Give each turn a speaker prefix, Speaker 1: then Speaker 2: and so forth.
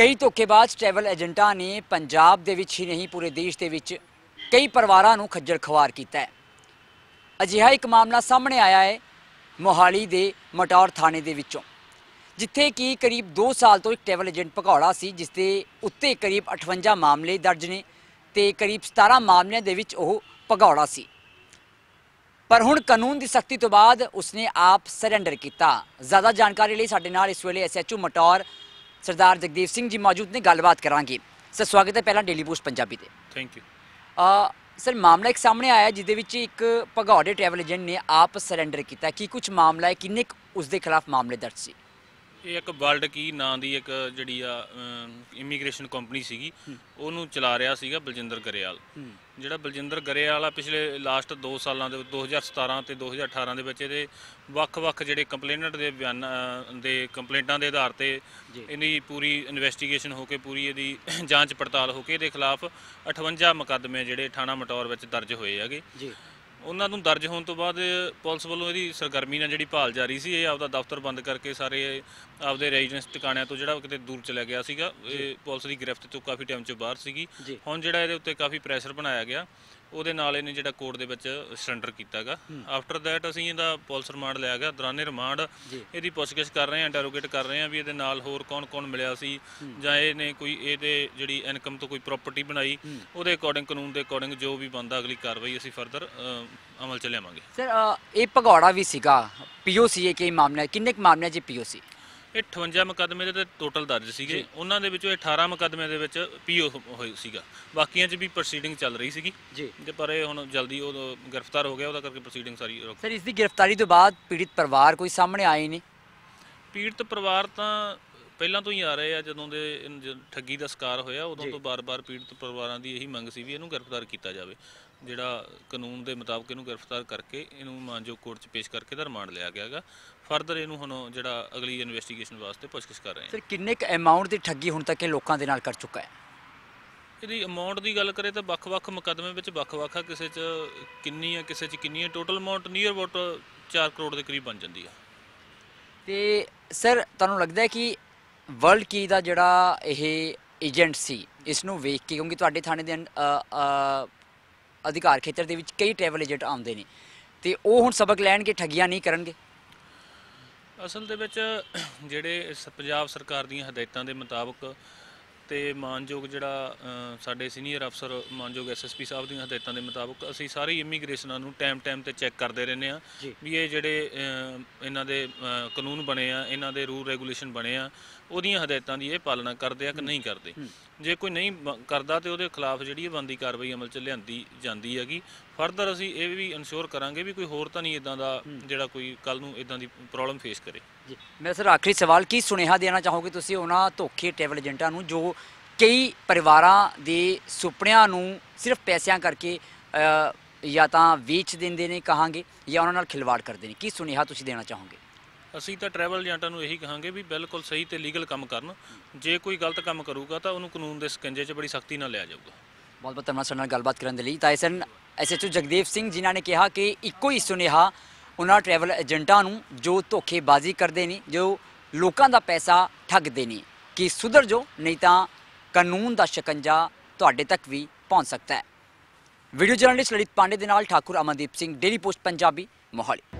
Speaker 1: ਕਈ ਧੋਖੇਬਾਜ਼ ਟਰੈਵਲ ਏਜੰਟਾਂ ਨੇ ਪੰਜਾਬ ਦੇ ਵਿੱਚ ਹੀ ਨਹੀਂ, ਪੂਰੇ ਦੇਸ਼ ਦੇ ਵਿੱਚ ਕਈ ਪਰਿਵਾਰਾਂ ਨੂੰ ਖੱਜਲ ਖਵਾਰ ਕੀਤਾ ਹੈ। ਅਜਿਹਾ ਇੱਕ ਮਾਮਲਾ ਸਾਹਮਣੇ ਆਇਆ ਹੈ ਮੋਹਾਲੀ ਦੇ ਮਟੌਰ ਥਾਣੇ ਦੇ ਵਿੱਚੋਂ, ਜਿੱਥੇ ਕਿ ਕਰੀਬ 2 ਸਾਲ ਤੋਂ ਇੱਕ ਟਰੈਵਲ ਏਜੰਟ ਭਗੌੜਾ ਸੀ, ਜਿਸ ਦੇ ਉੱਤੇ ਕਰੀਬ 58 ਮਾਮਲੇ ਦਰਜ ਨੇ ਤੇ ਕਰੀਬ 17 ਮਾਮਲਿਆਂ ਦੇ ਵਿੱਚ ਉਹ ਭਗੌੜਾ ਸੀ। ਪਰ ਹੁਣ ਕਾਨੂੰਨ ਦੀ ਸਖਤੀ ਤੋਂ ਬਾਅਦ ਉਸਨੇ ਆਪ ਸਰੈਂਡਰ ਕੀਤਾ। ਜ਼ਿਆਦਾ ਜਾਣਕਾਰੀ ਲਈ ਸਾਡੇ ਨਾਲ ਇਸ ਵੇਲੇ ਐਸਐਚਓ ਮਟੌਰ ਸਰਦਾਰ ਜਗਦੀਪ ਸਿੰਘ ਜੀ ਮੌਜੂਦ ਨੇ ਗੱਲਬਾਤ ਕਰਾਂਗੇ। ਸਰ ਸਵਾਗਤ ਹੈ ਪਹਿਲਾਂ ਡੇਲੀ ਪੋਸਟ ਪੰਜਾਬੀ ਤੇ।
Speaker 2: ਥੈਂਕ ਯੂ
Speaker 1: ਅ, ਸਰ ਮਾਮਲਾ ਇੱਕ ਸਾਹਮਣੇ ਆਇਆ ਜਿਹਦੇ ਵਿੱਚ ਇੱਕ ਭਗੌੜੇ ਟਰੈਵਲ ਏਜੰਟ ਨੇ ਆਪ ਸਰੈਂਡਰ ਕੀਤਾ। ਕੀ ਕੁਝ ਮਾਮਲਾ ਹੈ? ਕਿੰਨੇ ਉਸ ਦੇ ਖਿਲਾਫ ਮਾਮਲੇ ਦਰਜ ਸੀ?
Speaker 2: ਇਹ ਇੱਕ ਵਰਲਡ ਕੀ ਨਾਂ ਦੀ ਇੱਕ ਜਿਹੜੀ ਆ ਇਮੀਗ੍ਰੇਸ਼ਨ ਕੰਪਨੀ ਸੀਗੀ। ਉਹਨੂੰ ਚਲਾ ਰਿਹਾ ਸੀਗਾ ਬਲਜਿੰਦਰ ਗਰੇਵਾਲ। ਜਿਹੜਾ ਬਲਜਿੰਦਰ ਗਰੇਵਾਲ ਆ ਪਿਛਲੇ ਲਾਸਟ 2 ਸਾਲਾਂ ਦੇ 2017 ਤੇ 2018 ਦੇ ਵਿੱਚ ਇਹਦੇ ਵੱਖ-ਵੱਖ ਜਿਹੜੇ ਕੰਪਲੇਨਟ ਦੇ ਬਿਆਨ ਦੇ ਕੰਪਲੇਂਟਾਂ ਦੇ ਆਧਾਰ ਤੇ। ਇਹਦੀ ਪੂਰੀ ਇਨਵੈਸਟੀਗੇਸ਼ਨ ਹੋ ਕੇ ਪੂਰੀ ਇਹਦੀ ਜਾਂਚ ਪੜਤਾਲ ਹੋ ਕੇ ਇਹਦੇ ਖਿਲਾਫ 58 ਮੁਕੱਦਮੇ ਜਿਹੜੇ ਥਾਣਾ ਮਟੌਰ ਵਿੱਚ ਦਰਜ ਹੋਏ ਹੈਗੇ।
Speaker 1: ਜੀ।
Speaker 2: ਉਹਨਾਂ ਨੂੰ ਦਰਜ ਹੋਣ ਤੋਂ ਬਾਅਦ ਪੁਲਿਸ ਵੱਲੋਂ ਇਹਦੀ ਸਰਗਰਮੀ ਨਾਲ ਜਿਹੜੀ ਭਾਲ ਜਾਰੀ ਸੀ ਇਹ ਆਪਦਾ ਦਫ਼ਤਰ ਬੰਦ ਕਰਕੇ ਸਾਰੇ ਆਪਦੇ ਰੈਜ਼ੀਡੈਂਸ ਟਿਕਾਣਿਆਂ ਤੋਂ ਜਿਹੜਾ ਕਿਤੇ ਦੂਰ ਚਲਾ ਗਿਆ ਸੀਗਾ। ਇਹ ਪੁਲਿਸ ਦੀ ਗ੍ਰਿਫਤ ਤੋਂ ਕਾਫੀ ਟਾਈਮ ਤੋਂ ਬਾਹਰ ਸੀਗੀ। ਹੁਣ ਜਿਹੜਾ ਇਹਦੇ ਉੱਤੇ ਕਾਫੀ ਪ੍ਰੈਸ਼ਰ ਬਣਾਇਆ ਗਿਆ। ਉਹਦੇ ਨਾਲ ਇਹਨੇ ਜਿਹੜਾ ਕੋਰਟ ਦੇ ਵਿੱਚ ਸਰੈਂਡਰ ਕੀਤਾਗਾ। ਆਫਟਰ ਦੈਟ ਅਸੀਂ ਇਹਦਾ ਪੁਲਿਸ ਰਿਮਾਂਡ ਲਿਆ ਗਿਆ ਦੌਰਾਨੇ ਰਿਮਾਂਡ
Speaker 1: ਜੀ।
Speaker 2: ਇਹਦੀ ਪੁੱਛਗਿੱਛ ਕਰ ਰਹੇ ਹਾਂ ਇੰਟਰੋਗੇਟ ਕਰ ਰਹੇ ਹਾਂ ਵੀ ਇਹਦੇ ਨਾਲ ਹੋਰ ਕੌਣ-ਕੌਣ ਮਿਲਿਆ ਸੀ ਜਾਂ ਇਹਨੇ ਕੋਈ ਇਹਦੇ ਜਿਹੜੀ ਇਨਕਮ ਤੋਂ ਕੋਈ ਪ੍ਰਾਪਰਟੀ ਬਣਾਈ ਉਹਦੇ ਅਕੋਰਡਿੰਗ ਕਾਨੂੰਨ ਦੇ ਅਕੋਰਡਿੰਗ ਜੋ ਵੀ ਬੰਦਾ ਅਗਲੀ ਕਾਰਵਾਈ ਅਸੀਂ ਫਰਦਰ ਅਮਲ ਚ ਲਿਆਵਾਂਗੇ।
Speaker 1: ਸਰ ਇਹ ਭਗੌੜਾ ਵੀ ਸੀਗਾ ਪੀਓਸੀ ਇਹ ਕਈ ਮਾਮਲੇ ਕਿੰਨੇ ਕੁ ਮਾਮਲਿਆਂ 'ਚ ਪੀਓਸੀ
Speaker 2: ਇਹ 58 ਮੁਕੱਦਮੇ ਦੇ ਤੇ ਟੋਟਲ ਦਰਜ ਸੀਗੇ। ਉਹਨਾਂ ਦੇ ਵਿੱਚੋਂ ਇਹ 18 ਮੁਕੱਦਮਿਆਂ ਦੇ ਵਿੱਚ ਪੀਓ ਹੋਈ ਸੀਗਾ। ਬਾਕੀਆਂ 'ਚ ਵੀ ਪ੍ਰੋਸੀਡਿੰਗ ਚੱਲ ਰਹੀ ਸੀਗੀ।
Speaker 1: ਜੀ।
Speaker 2: ਤੇ ਪਰ ਇਹ ਹੁਣ ਜਲਦੀ ਉਹ ਗ੍ਰਿਫਤਾਰ ਹੋ ਗਿਆ ਉਹਦਾ ਕਰਕੇ ਪ੍ਰੋਸੀਡਿੰਗ ਸਾਰੀ ਰੁਕ
Speaker 1: ਸਰ ਇਸ ਦੀ ਗ੍ਰਿਫਤਾਰੀ ਤੋਂ ਬਾਅਦ ਪੀੜਿਤ ਪਰਿਵਾਰ ਕੋਈ ਸਾਹਮਣੇ ਆਏ ਨੇ
Speaker 2: ਪੀੜਤ ਪਰਿਵਾਰ ਤਾਂ ਪਹਿਲਾਂ ਤੋਂ ਹੀ ਆ ਰਹੇ ਆ ਜਦੋਂ ਦੇ ਠੱਗੀ ਦਾ ਸ਼ਿਕਾਰ ਹੋਇਆ ਉਦੋਂ ਤੋਂ ਬਾਰ-ਬਾਰ ਪੀੜਤ ਪਰਿਵਾਰਾਂ ਦੀ ਇਹੀ ਮੰਗ ਸੀ ਵੀ ਇਹਨੂੰ ਗ੍ਰਿਫਤਾਰ ਕੀਤਾ ਜਾਵੇ। ਜਿਹੜਾ ਕਾਨੂੰਨ ਦੇ ਮੁਤਾਬਕ ਇਹਨੂੰ ਗ੍ਰਿਫਤਾਰ ਕਰਕੇ ਇਹਨੂੰ ਮਾਨਜੋ ਕੋਰਟ 'ਚ ਪੇਸ਼ ਕਰਕੇ ਦਾ ਰਿਮਾਂਡ ਲਿਆ ਗਿਆ ਹੈਗਾ। ਫਰਦਰ ਇਹਨੂੰ ਹੁਣ ਜਿਹੜਾ ਅਗਲੀ ਇਨਵੈਸਟੀਗੇਸ਼ਨ ਵਾਸਤੇ ਪੁੱਛਗਿੱਛ ਕਰ ਰਹੇ ਹਾਂ।
Speaker 1: ਸਰ ਕਿੰਨੇ ਕੁ ਅਮਾਉਂਟ ਦੀ ਠੱਗੀ ਹੁਣ ਤੱਕ ਇਹ ਲੋਕਾਂ ਦੇ ਨਾਲ ਕਰ ਚੁੱਕਾ ਹੈ?
Speaker 2: ਇਹਦੀ ਅਮਾਉਂਟ ਦੀ ਗੱਲ ਕਰੇ ਤਾਂ ਵੱਖ-ਵੱਖ ਮੁਕੱਦਮੇ ਵਿੱਚ ਵੱਖ-ਵੱਖ ਆ ਕਿਸੇ 'ਚ ਕਿੰਨੀ ਆ ਕਿਸੇ 'ਚ ਕਿੰਨੀ ਆ total amount near about 4 crore ਦੇ ਕਰੀਬ ਬਣ ਜਾਂਦੀ ਆ।
Speaker 1: ਤੇ ਸਰ ਤੁਹਾਨੂੰ ਲੱਗਦਾ ਹੈ ਕਿ ਵਰਲਡ ਕੀ ਦਾ ਜਿਹੜਾ ਇਹ ਏਜੰਟ ਸੀ ਇਸ ਨੂੰ ਵੇਖ ਕੇ ਕਿਉਂਕਿ ਤੁਹਾਡੇ ਥਾਣੇ ਦੇ ਅਧਿਕਾਰ ਖੇਤਰ ਦੇ ਵਿੱਚ ਕਈ ਟਰੈਵਲ ਏਜੰਟ ਆਉਂਦੇ ਨੇ ਤੇ ਉਹ ਹੁਣ ਸਬਕ ਲੈਣਗੇ ਠੱਗੀਆਂ ਨਹੀਂ ਕਰਨਗੇ
Speaker 2: ਅਸਲ ਦੇ ਵਿੱਚ ਜਿਹੜੇ ਪੰਜਾਬ ਸਰਕਾਰ ਦੀਆਂ ਹਦਾਇਤਾਂ ਦੇ ਮੁਤਾਬਕ ਤੇ ਮਾਨਯੋਗ ਜਿਹੜਾ ਸਾਡੇ ਸੀਨੀਅਰ ਅਫਸਰ ਮਾਨਯੋਗ ਐਸਐਸਪੀ ਸਾਹਿਬ ਦੀਆਂ ਹਦਾਇਤਾਂ ਦੇ ਮੁਤਾਬਕ ਅਸੀਂ ਸਾਰੀ ਇਮੀਗ੍ਰੇਸ਼ਨਾਂ ਨੂੰ ਟਾਈਮ ਟਾਈਮ ਤੇ ਚੈੱਕ ਕਰਦੇ ਰਹਿੰਦੇ ਆ। ਵੀ ਇਹ ਜਿਹੜੇ ਇਹਨਾਂ ਦੇ ਕਾਨੂੰਨ ਬਣੇ ਆ ਇਹਨਾਂ ਦੇ ਰੂਲ ਰੈਗੂਲੇਸ਼ਨ ਬਣੇ ਆ ਉਹਦੀਆਂ ਹਦਾਇਤਾਂ ਦੀ ਇਹ ਪਾਲਣਾ ਕਰਦੇ ਆ ਕਿ ਨਹੀਂ ਕਰਦੇ। ਜੇ ਕੋਈ ਨਹੀਂ ਕਰਦਾ ਤੇ ਉਹਦੇ ਖਿਲਾਫ ਜਿਹੜੀ ਇਹ ਬੰਦੀ ਕਾਰਵਾਈ ਅਮਲ ਚ ਲਿਆਂਦੀ ਜਾਂਦੀ ਹੈਗੀ। ਫਰਦਰ ਅਸੀਂ ਇਹ ਵੀ ਇਨਸ਼ੋਰ ਕਰਾਂਗੇ ਵੀ ਕੋਈ ਹੋਰ ਤਾਂ ਨਹੀਂ ਇਦਾਂ ਦਾ ਜਿਹੜਾ ਕੋਈ ਕੱਲ ਨੂੰ ਇਦਾਂ ਦੀ ਪ੍ਰੋਬਲਮ ਫੇਸ ਕਰੇ।
Speaker 1: ਜੀ। ਮੇਰਾ ਸਰ ਆਖਰੀ ਸਵਾਲ ਕੀ ਸੁਨੇਹਾ ਦੇਣਾ ਚਾਹੋਗੇ ਤੁਸੀਂ ਉਹਨਾਂ ਧੋਖੇ ਟਰੈਵਲ ਏਜੰਟਾਂ ਨੂੰ ਜੋ ਕਈ ਪਰਿਵਾਰਾਂ ਦੇ ਸੁਪਨਿਆਂ ਨੂੰ ਸਿਰਫ ਪੈਸਿਆਂ ਕਰਕੇ ਜਾਂ ਤਾਂ ਵੇਚ ਦਿੰਦੇ ਨੇ ਕਹਾਂਗੇ ਜਾਂ ਉਹਨਾਂ ਨਾਲ ਖਿਲਵਾੜ ਕਰਦੇ ਨੇ? ਕੀ ਸੁਨੇਹਾ ਤੁਸੀਂ ਦੇਣਾ ਚਾਹੋਗੇ?
Speaker 2: ਅਸੀਂ ਤਾਂ ਟਰੈਵਲ ਏਜੰਟਾਂ ਨੂੰ ਇਹੀ ਕਹਾਂਗੇ ਵੀ ਬਿਲਕੁਲ ਸਹੀ ਤੇ ਲੀਗਲ ਕੰਮ ਕਰਨ। ਜੇ ਕੋਈ ਗਲਤ ਕੰਮ ਕਰੂਗਾ ਤਾਂ ਉਹਨੂੰ ਕਾਨੂੰਨ ਦੇ ਸਕੰਜੇ 'ਚ ਬੜੀ ਸਖਤੀ ਨਾਲ ਲਿਆ ਜਾਊਗਾ।
Speaker 1: ਬਹੁਤ ਬਹੁਤ ਧੰਨਵਾਦ, ਸਾਡੇ ਨਾਲ ਗੱਲਬਾਤ ਕਰਨ ਦੇ ਲਈ। ਤਾਂ ਸਨ ਐਸਐਚਓ ਜਗਦੇਵ ਸਿੰਘ ਜਿਨ੍ਹਾਂ ਨੇ ਕਿਹਾ ਕਿ ਇੱਕੋ ਹੀ ਸੁਨੇਹਾ ਉਹਨਾਂ ਟਰੈਵਲ ਏਜੰਟਾਂ ਨੂੰ ਜੋ ਧੋਖੇਬਾਜ਼ੀ ਕਰਦੇ ਨੇ, ਜੋ ਲੋਕਾਂ ਦਾ ਪੈਸਾ ਠੱਗਦੇ ਨੇ, ਕਿ ਸੁਧਰ ਜੋ ਨਹੀਂ ਤਾਂ ਕਾਨੂੰਨ ਦਾ ਸ਼ਿਕੰਜਾ ਤੁਹਾਡੇ ਤੱਕ ਵੀ ਪਹੁੰਚ ਸਕਦਾ ਹੈ। ਵੀਡੀਓ ਜਰਨਲਿਸਟ ਲਲਿਤ ਪਾਂਡੇ ਦੇ ਨਾਲ ਠਾਕੁਰ ਅਮਨਦੀਪ ਸਿੰਘ ਡੇਲੀ ਪੋਸਟ ਪੰਜਾਬੀ, ਮੋਹਾਲੀ।